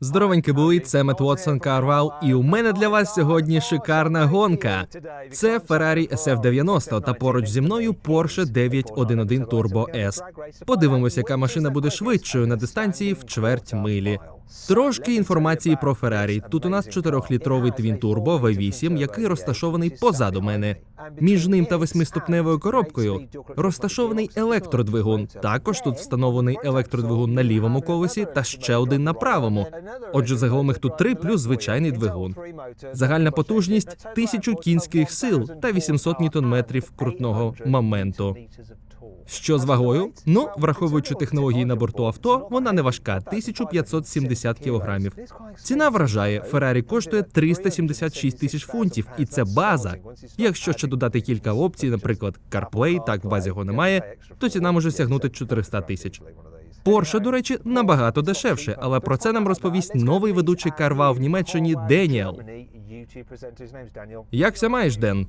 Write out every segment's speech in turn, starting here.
Здоровенькі були, це Мет Уотсон Карвал, і у мене для вас сьогодні шикарна гонка. Це Ferrari SF90 та поруч зі мною Porsche 911 Turbo S. Подивимось, яка машина буде швидшою на дистанції в чверть милі. Трошки інформації про Ferrari. Тут у нас 4-літровий Twin Turbo V8, який розташований позаду мене. Між ним та восьмиступневою коробкою розташований електродвигун. Також тут встановлений електродвигун на лівому колесі та ще один на правому. Отже, загалом їх тут три плюс звичайний двигун. Загальна потужність 1000 кінських сил та 800 ньютон-метрів крутного моменту. Що з вагою? Ну, враховуючи технології на борту авто, вона не важка 1570 кілограмів. Ціна вражає. Феррарі коштує 376 тисяч фунтів, і це база. Якщо ще додати кілька опцій, наприклад, CarPlay, так в базі його немає, то ціна може сягнути 400 тисяч. Порше, до речі, набагато дешевше, але про це нам розповість новий ведучий карва в Німеччині Деніел. Якся маєш, Ден?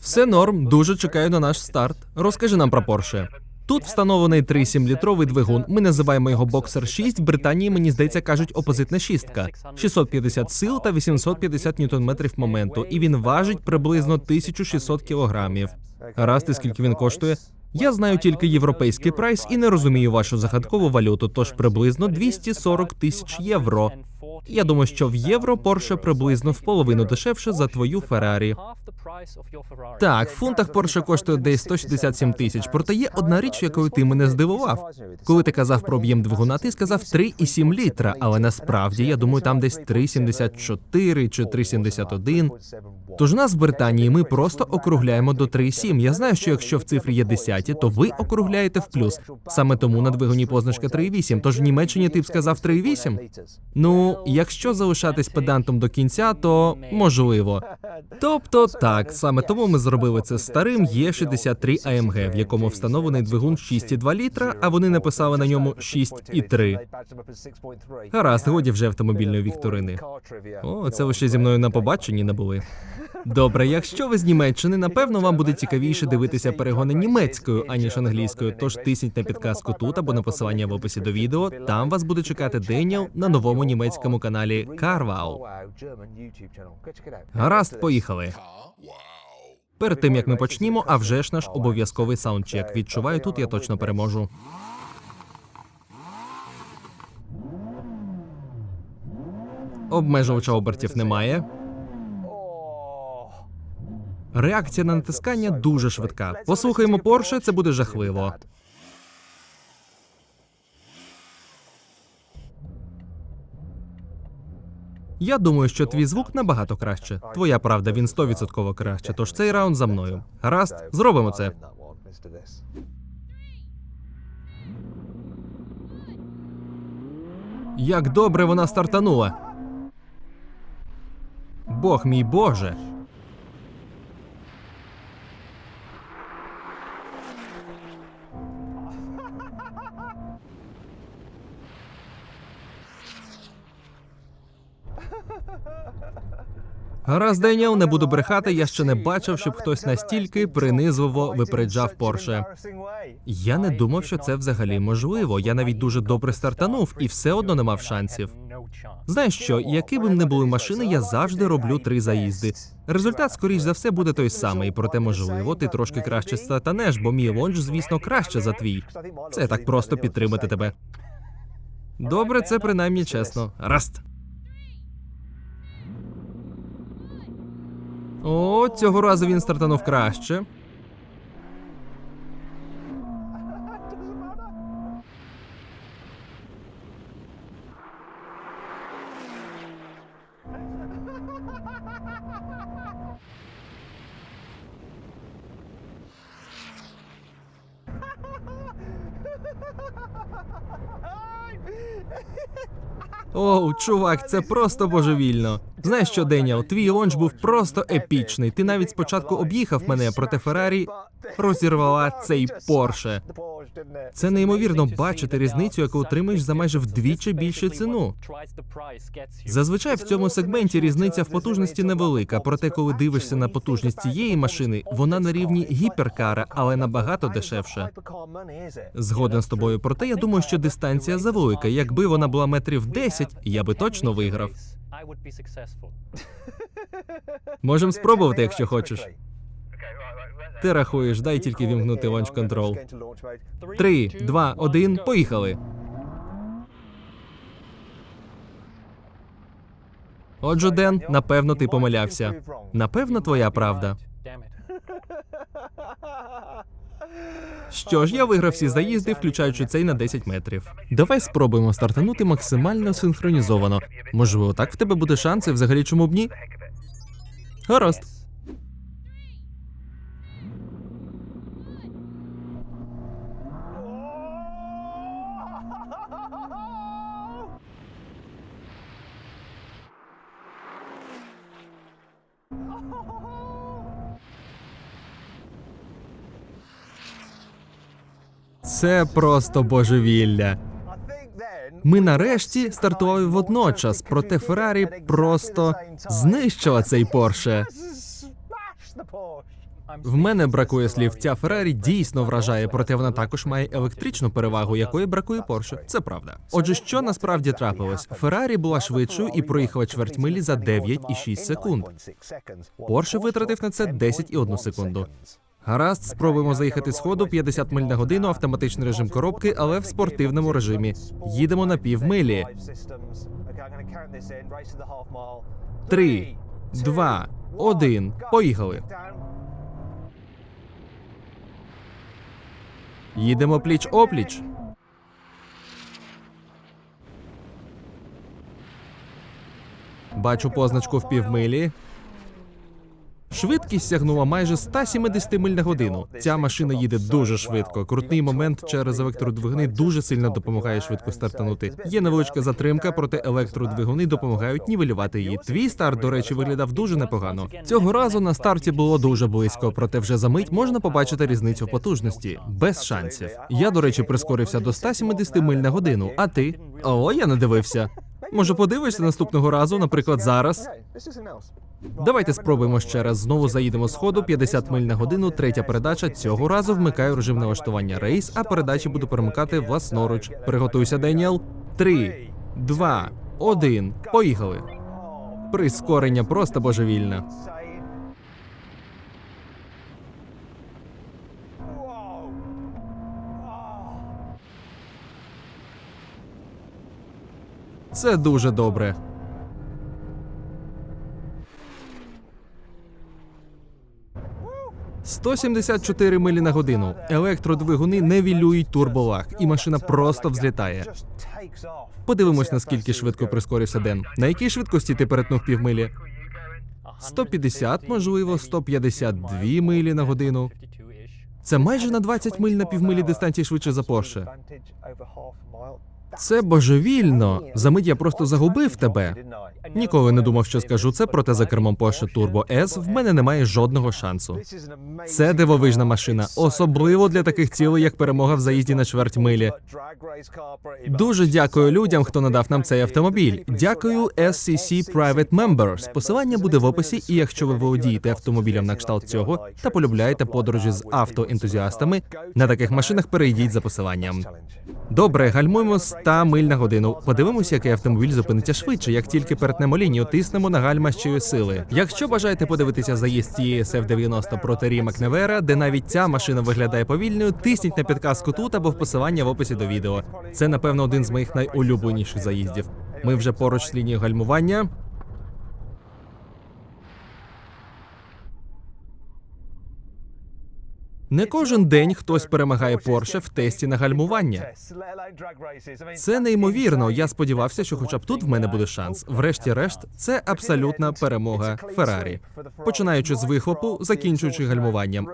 Все норм, дуже чекаю на наш старт. Розкажи нам про Порше. Тут встановлений 3,7-літровий двигун. Ми називаємо його Боксер 6. В Британії, мені здається, кажуть опозитна шістка. 650 сил та 850 ньютон-метрів моменту, і він важить приблизно 1600 кілограмів. Гаразд, і скільки він коштує? Я знаю тільки європейський прайс і не розумію вашу загадкову валюту, тож приблизно 240 тисяч євро. Я думаю, що в євро Порше приблизно в половину дешевше за твою Феррарі. Так, в фунтах Порше коштує десь 167 тисяч. Проте є одна річ, якою ти мене здивував. Коли ти казав про об'єм двигуна, ти сказав 3,7 літра, але насправді я думаю, там десь 3,74 чи 3,71. Тож нас в Британії ми просто округляємо до 3,7. Я знаю, що якщо в цифрі є десяті, то ви округляєте в плюс. Саме тому на двигуні позначка 3,8. Тож в Німеччині ти б сказав 3,8? Ну, якщо залишатись педантом до кінця, то можливо. Тобто, так, саме тому ми зробили це старим Є63 AMG, в якому встановлений двигун 6,2 літра, а вони написали на ньому 6,3. Гаразд, годі вже автомобільної вікторини. О, це ви ще зі мною на побаченні не були. Добре, якщо ви з Німеччини, напевно, вам буде цікавіше дивитися перегони німецькою, аніж англійською. Тож тисніть на підказку тут або на посилання в описі до відео. Там вас буде чекати Деніел на новому німецькому каналі Carwow. Гаразд, поїхали. Перед тим як ми почнімо, а вже ж наш обов'язковий саундчек. Відчуваю, тут я точно переможу. Обмежувача обертів немає. Реакція на натискання дуже швидка. Послухаємо Порше, це буде жахливо. Я думаю, що твій звук набагато краще. Твоя правда, він 100% краще. Тож цей раунд за мною. Гаразд, зробимо це. Як добре вона стартанула. Бог мій Боже. Гаразд, Деніел, не буду брехати, я ще не бачив, щоб хтось настільки принизливо випереджав Порше. Я не думав, що це взагалі можливо. Я навіть дуже добре стартанув і все одно не мав шансів. Знаєш що, які б не були машини, я завжди роблю три заїзди. Результат, скоріш за все, буде той самий, проте, можливо, ти трошки краще стартанеш, бо мій лонж, звісно, краще за твій. Це так просто підтримати тебе. Добре, це принаймні чесно. Раст. О, цього разу він стартанув краще. Оу, чувак, це просто божевільно. Знаєш що, Деніел, твій лонч був просто епічний. Ти навіть спочатку об'їхав мене, проте Феррарі розірвала цей Порше. Це неймовірно бачити різницю, яку отримаєш за майже вдвічі більшу ціну. Зазвичай в цьому сегменті різниця в потужності невелика. Проте, коли дивишся на потужність цієї машини, вона на рівні гіперкара, але набагато дешевше. Згоден з тобою. Проте я думаю, що дистанція завелика. Якби вона була метрів 10, я би точно виграв. Можемо спробувати, якщо хочеш. Ти рахуєш, дай тільки вімкнути launch контрол. Три, два, один, поїхали. Отже, Ден, напевно, ти помилявся. Напевно, твоя правда. Що ж, я виграв всі заїзди, включаючи цей на 10 метрів. Давай спробуємо стартанути максимально синхронізовано. Можливо, так в тебе буде шанси взагалі чому б ні? Гаразд. Це просто божевілля. Ми нарешті стартували водночас, проте Феррарі просто знищила цей Порше. В мене бракує слів. Ця Феррарі дійсно вражає, проте вона також має електричну перевагу, якої бракує Порше. Це правда. Отже, що насправді трапилось? Феррарі була швидшою і проїхала чверть милі за 9,6 секунд. Порше витратив на це 10,1 секунду. Гаразд, спробуємо заїхати з ходу 50 миль на годину, автоматичний режим коробки, але в спортивному режимі. Їдемо на півмилі. Три, два, один. Поїхали. Їдемо пліч опліч. Бачу позначку в півмилі. Швидкість сягнула майже 170 миль на годину. Ця машина їде дуже швидко. Крутний момент через електродвигуни дуже сильно допомагає швидко стартанути. Є невеличка затримка, проте електродвигуни допомагають нівелювати її. Твій старт, до речі, виглядав дуже непогано. Цього разу на старті було дуже близько, проте вже за мить можна побачити різницю потужності без шансів. Я, до речі, прискорився до 170 миль на годину. А ти? О, я не дивився. Може, подивишся наступного разу, наприклад, зараз. Давайте спробуємо ще раз. Знову заїдемо з ходу 50 миль на годину. Третя передача. Цього разу вмикаю режим налаштування рейс, а передачі буду перемикати власноруч. Приготуйся, Деніел. Три, два, один. Поїхали. Прискорення просто божевільне. Це дуже добре. «174 милі на годину. Електродвигуни не вілюють турболаг, і машина просто взлітає. Подивимось, наскільки швидко прискорився Ден. На якій швидкості ти перетнув півмилі? 150, можливо, 152 милі на годину. Це майже на 20 миль на півмилі дистанції швидше за Порше. Це божевільно. Замить я просто загубив тебе. Ніколи не думав, що скажу це, проте за кермом Porsche Turbo S в мене немає жодного шансу. Це дивовижна машина, особливо для таких цілей, як перемога в заїзді на чверть милі. Дуже дякую людям, хто надав нам цей автомобіль. Дякую SCC Private Members. Посилання буде в описі, і якщо ви володієте автомобілем на кшталт цього та полюбляєте подорожі з автоентузіастами, на таких машинах перейдіть за посиланням. Добре, гальмуємо 100 миль на годину. Подивимося, який автомобіль зупиниться швидше. Як тільки перетнемо лінію, тиснемо на гальма щої сили. Якщо бажаєте подивитися заїзд цієї SF-90 проти Рі Макневера, де навіть ця машина виглядає повільною, тисніть на підказку тут або в посилання в описі до відео. Це, напевно, один з моїх найулюбленіших заїздів. Ми вже поруч з лінією гальмування. Не кожен день хтось перемагає Порше в тесті на гальмування. Це неймовірно. Я сподівався, що хоча б тут в мене буде шанс. Врешті-решт, це абсолютна перемога Феррарі. Починаючи з вихлопу, закінчуючи гальмуванням.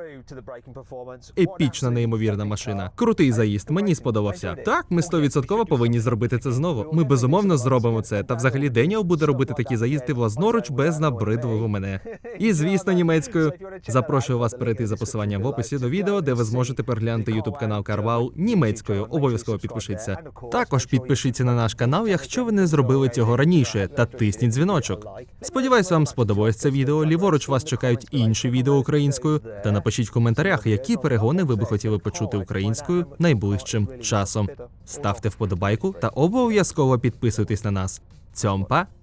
Епічна неймовірна машина. Крутий заїзд. Мені сподобався. Так, ми стовідсотково повинні зробити це знову. Ми безумовно зробимо це. Та взагалі Деніел буде робити такі заїзди влазноруч без набридливого мене. І звісно, німецькою. Запрошую вас перейти за посиланням в описі до відео, де ви зможете переглянути ютуб канал Карвау німецькою. Обов'язково підпишіться. Також підпишіться на наш канал, якщо ви не зробили цього раніше, та тисніть дзвіночок. Сподіваюсь, вам сподобалось це відео. Ліворуч вас чекають інші відео українською. Та напишіть в коментарях, які перегони ви би хотіли почути українською найближчим часом. Ставте вподобайку та обов'язково підписуйтесь на нас. Цьомпа!